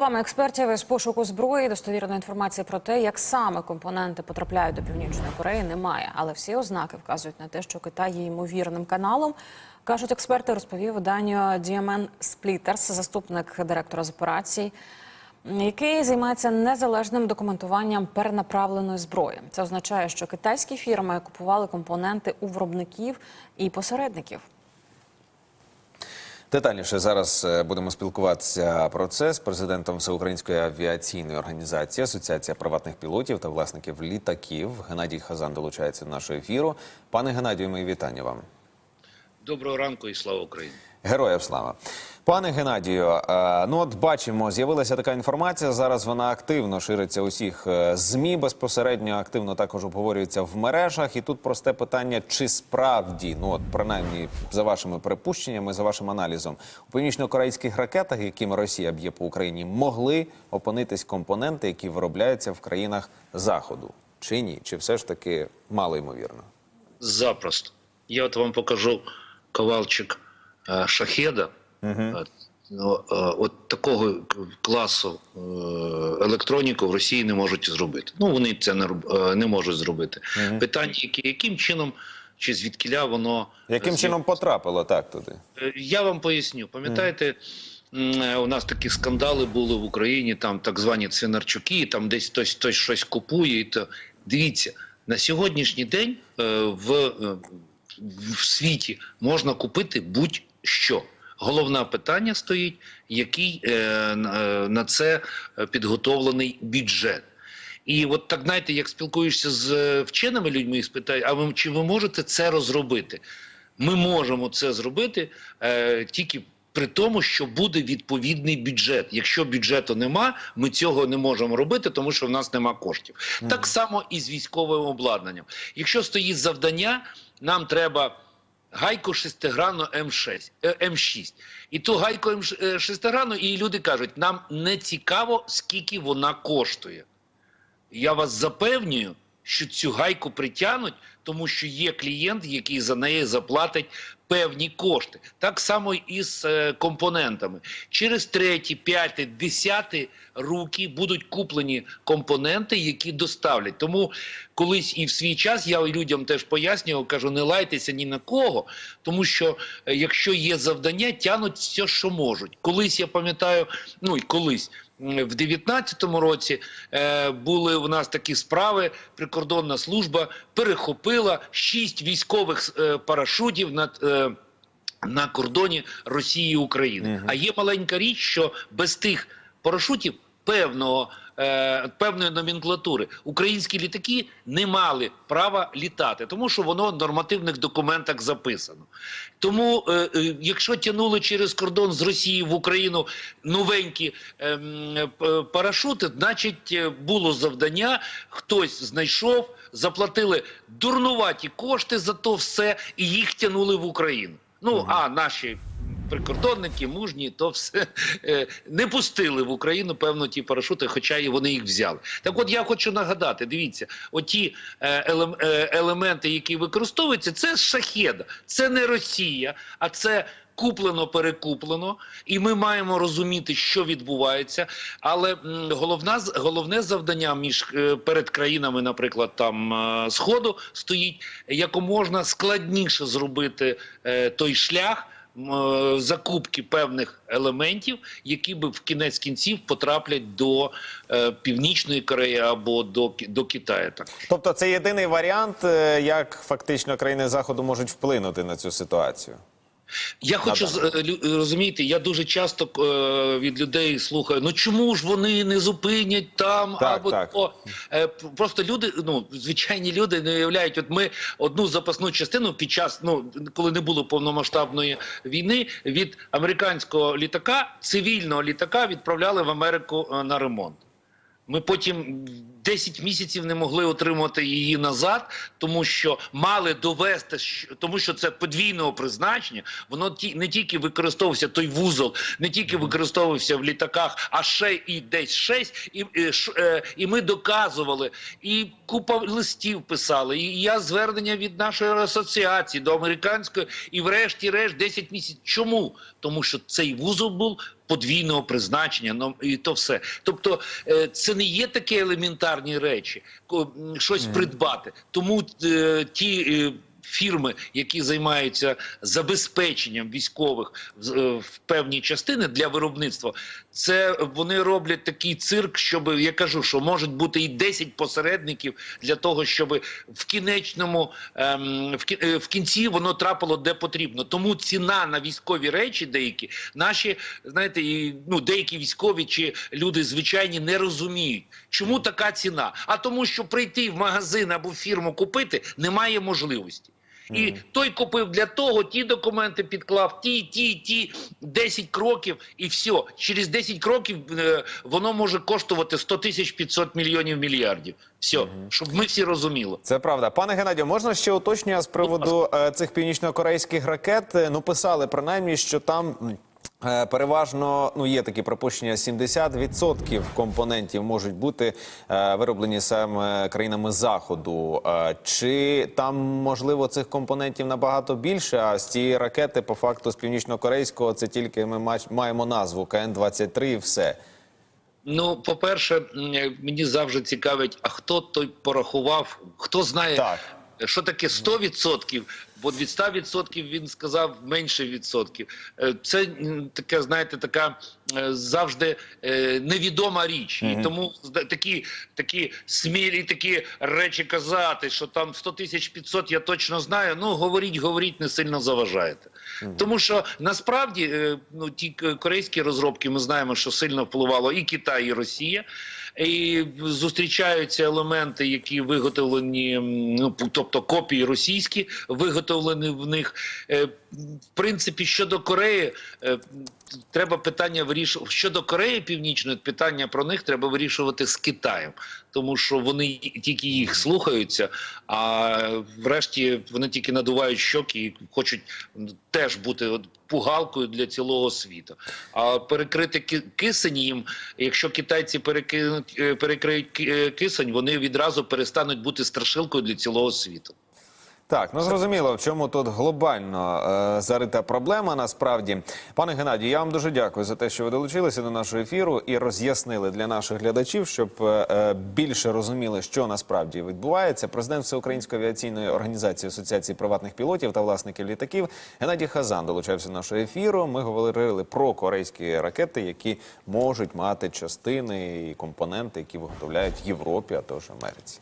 Словами експертів із пошуку зброї достовірної інформації про те, як саме компоненти потрапляють до північної Кореї, немає. Але всі ознаки вказують на те, що Китай є ймовірним каналом. кажуть експерти, розповів виданню DMN Splitters, заступник директора з операцій, який займається незалежним документуванням перенаправленої зброї. Це означає, що китайські фірми купували компоненти у виробників і посередників. Детальніше зараз е, будемо спілкуватися про це з президентом Всеукраїнської авіаційної організації Асоціація приватних пілотів та власників літаків. Геннадій Хазан долучається до нашого ефіру. Пане Геннадію, мої вітання вам. Доброго ранку і слава Україні. Героям слава. Пане Геннадію, е, ну от бачимо, з'явилася така інформація. Зараз вона активно шириться усіх е, змі безпосередньо активно також обговорюється в мережах. І тут просте питання: чи справді, ну от принаймні за вашими припущеннями, за вашим аналізом, у північно-корейських ракетах, якими Росія б'є по Україні, могли опинитись компоненти, які виробляються в країнах Заходу, чи ні? Чи все ж таки мало ймовірно? Запросто. Я от вам покажу ковалчик шахеда. Е, ну, е, от такого класу електроніку в Росії не можуть зробити. Ну вони це не, не можуть зробити. Питання, які, яким чином чи звідкіля воно Яким чином потрапило так туди? Я вам поясню. Пам'ятаєте, у нас такі скандали були в Україні, там так звані цвинарчуки, там десь хтось, хтось щось купує. І то дивіться, на сьогоднішній день в, в світі можна купити будь-що. Головне питання стоїть, який е, на- е, на це підготовлений бюджет. І от так знаєте, як спілкуєшся з е, вченими людьми і спитають, а ви чи ви можете це розробити? Ми можемо це зробити е, тільки при тому, що буде відповідний бюджет. Якщо бюджету нема, ми цього не можемо робити, тому що в нас нема коштів. Так само і з військовим обладнанням. Якщо стоїть завдання, нам треба. Гайку шестигранну М6, е, М6. І ту гайку М6 е, шестигранну, і люди кажуть, нам не цікаво, скільки вона коштує. Я вас запевнюю, що цю гайку притягнуть, тому що є клієнт, який за неї заплатить певні кошти. Так само і з е, компонентами. Через треті, п'яті, десяті руки будуть куплені компоненти, які доставлять. Тому колись і в свій час я людям теж пояснював, кажу, не лайтеся ні на кого, тому що е, якщо є завдання, тянуть все, що можуть. Колись я пам'ятаю, ну і колись. В 19-му році е, були у нас такі справи. Прикордонна служба перехопила шість військових е, парашутів над. Е, на кордоні Росії і України. А є маленька річ, що без тих парашутів певного е, певної номенклатури українські літаки не мали права літати, тому що воно в нормативних документах записано. Тому, е, е, якщо тянули через кордон з Росії в Україну новенькі ем, е, парашути, значить було завдання, хтось знайшов, заплатили дурнуваті кошти за то все, і їх тянули в Україну. Ну а наші прикордонники мужні, то все е, не пустили в Україну певно ті парашути, хоча і вони їх взяли. Так, от я хочу нагадати: дивіться, оті е, е, елементи, які використовуються, це шахеда, це не Росія, а це. Куплено, перекуплено, і ми маємо розуміти, що відбувається. Але головна головне завдання між перед країнами, наприклад, там сходу стоїть якоможна складніше зробити той шлях. Е, Закупки певних елементів, які би в кінець кінців потраплять до е, північної Кореї або до, до Китаю. Так Тобто це єдиний варіант, е, як фактично країни заходу можуть вплинути на цю ситуацію. Я хочу з- е, розумієте, я дуже часто е, від людей слухаю: ну чому ж вони не зупинять там Так, або так. то Е, просто люди, ну звичайні люди не уявляють. От ми одну запасну частину під час, ну коли не було повномасштабної війни, від американського літака, цивільного літака, відправляли в Америку е, на ремонт. Ми потім 10 місяців не могли отримати її назад, тому що мали довести, тому що це подвійного призначення. Воно ті не тільки використовувався той вузол, не тільки використовувався в літаках, а ще і десь щось. І, і, ш- е, і ми доказували, і купа листів писали. І я звернення від нашої асоціації до американської, і врешті-решт 10 місяців. Чому? тому що цей вузол був подвійного призначення. Ну і то все. Тобто, е, це не є такі елементарні речі, щось придбати. Тому е, ті. Фірми, які займаються забезпеченням військових в, е, певні частини для виробництва, це вони роблять такий цирк, щоб я кажу, що можуть бути і 10 посередників для того, щоб в кінечному ем, в, е, в кінці воно трапило де потрібно. Тому ціна на військові речі, деякі наші, знаєте, і ну деякі військові чи люди звичайні не розуміють, чому така ціна. А тому, що прийти в магазин або фірму купити немає можливості. І той купив для того, ті документи підклав, ті, ті, ті 10 кроків, і все. Через 10 кроків е, воно може коштувати 100 тисяч 500 мільйонів мільярдів. Все, щоб ми всі розуміли. Це правда. Пане Геннадію, можна ще уточнення з приводу е, цих північно-корейських ракет? Е, Ну, писали принаймні, що там. м, Переважно ну є такі припущення: 70% компонентів можуть бути е, вироблені саме країнами заходу. Е, чи там можливо цих компонентів набагато більше? А з цієї ракети, по факту, з північно-корейського, це тільки ми маємо назву КН-23 і все. Ну, по-перше, мені завжди цікавить, а хто той порахував, хто знає, Так. що таке 100%, бо від 100% він сказав менше відсотків. Е, Це таке, знаєте, така е, завжди е, невідома річ. І тому такі, такі смілі такі речі казати, що там 100 тисяч 500 я точно знаю. Ну, говоріть, говоріть, не сильно заважаєте. Тому що насправді ну, ті корейські розробки ми знаємо, що сильно впливало і Китай, і Росія. І зустрічаються елементи, які виготовлені, ну тобто копії російські, виготовлені в них. Е, В принципі, щодо Кореї, е, треба питання вирішувати. Щодо Кореї Північної, питання про них треба вирішувати з Китаєм, тому що вони тільки їх слухаються, а врешті вони тільки надувають щоки і хочуть теж бути пугалкою для цілого світу. А перекрити кисень їм, якщо китайці перекинуть, е, перекриють кисень, вони відразу перестануть бути страшилкою для цілого світу. Так, ну зрозуміло, в чому тут глобально е, зарита проблема. Насправді, пане Геннадію, я вам дуже дякую за те, що ви долучилися до нашого ефіру і роз'яснили для наших глядачів, щоб е, е, більше розуміли, що насправді відбувається. Президент Всеукраїнської авіаційної організації Асоціації приватних пілотів та власників літаків Геннадій Хазан долучався до нашого ефіру. Ми говорили про корейські ракети, які можуть мати частини і компоненти, які виготовляють в Європі, а також Америці.